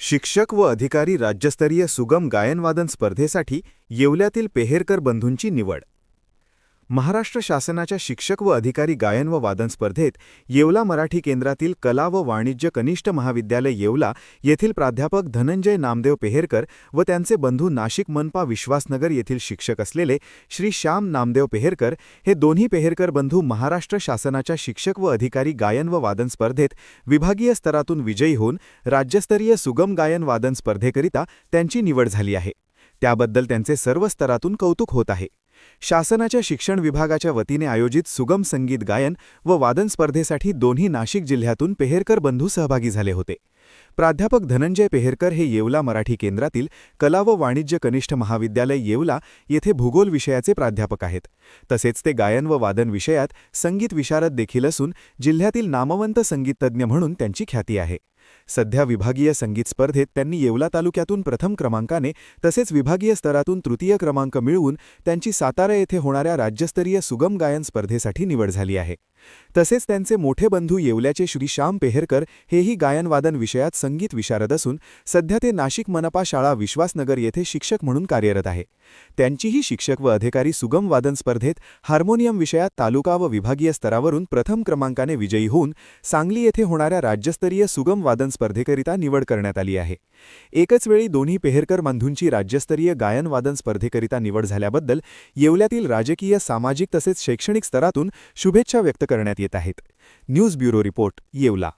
शिक्षक व अधिकारी राज्यस्तरीय सुगम गायनवादन स्पर्धेसाठी येवल्यातील पेहेरकर बंधूंची निवड. महाराष्ट्र शासनाच्या शिक्षक व अधिकारी गायन व वादन स्पर्धेत येवला मराठी केंद्रातील कला व वाणिज्य कनिष्ठ महाविद्यालय येवला येथील प्राध्यापक धनंजय नामदेव पेहेरकर व त्यांचे बंधू नाशिक मनपा विश्वासनगर येथील शिक्षक असलेले श्री श्याम नामदेव पेहेरकर हे दोन्ही पेहेरकर बंधू महाराष्ट्र शासनाच्या शिक्षक व अधिकारी गायन व वादन स्पर्धेत विभागीय स्तरातून विजयी होऊन राज्यस्तरीय सुगम गायन वादन स्पर्धेकरिता त्यांची निवड झाली आहे. त्याबद्दल त्यांचे सर्व स्तरातून कौतुक होत आहे. शासनाच्या शिक्षण विभागाच्या वतीने आयोजित सुगम संगीत गायन व वादन स्पर्धेसाठी दोन्ही नाशिक जिल्ह्यातून पेहेरकर बंधू सहभागी झाले होते. प्राध्यापक धनंजय पेहेरकर हे येवला मराठी केंद्रातील कला व वाणिज्य कनिष्ठ महाविद्यालय येवला येथे भूगोल विषयाचे प्राध्यापक आहेत. तसेच ते गायन व वादन विषयात संगीत विशारद देखील असून जिल्ह्यातील नामवंत संगीततज्ज्ञ म्हणून त्यांची ख्याती आहे. सध्या विभागीय संगीत स्पर्धेत त्यांनी येवला तालुक्यातून प्रथम क्रमांकाने तसेच विभागीय स्तरातून तृतीय क्रमांक मिळवून त्यांची सातारा येथे होणाऱ्या राज्यस्तरीय सुगम गायन स्पर्धेसाठी निवड झाली आहे. तसेच त्यांचे मोठे बंधू येवल्याचे श्री श्याम पेहेरकर हेही गायनवादन विषयात संगीत विशारद असून सध्या ते नाशिक मनपा शाळा विश्वासनगर येथे शिक्षक म्हणून कार्यरत आहे. त्यांचीही शिक्षक व अधिकारी सुगम वादन स्पर्धेत हार्मोनियम विषयात तालुका व विभागीय स्तरावरून प्रथम क्रमांकाने विजयी होऊन सांगली येथे होणाऱ्या राज्यस्तरीय सुगम वादन स्पर्धेकरिता निवड करण्यात आली आहे. एकच वेळी दोन्ही पेहेरकर बंधूंची राज्यस्तरीय गायनवादन स्पर्धेकरिता निवड झाल्याबद्दल येवल्यातील राजकीय सामाजिक तसेच शैक्षणिक स्तरातून शुभेच्छा व्यक्त करण्यात येत आहेत. News bureau report Yeola.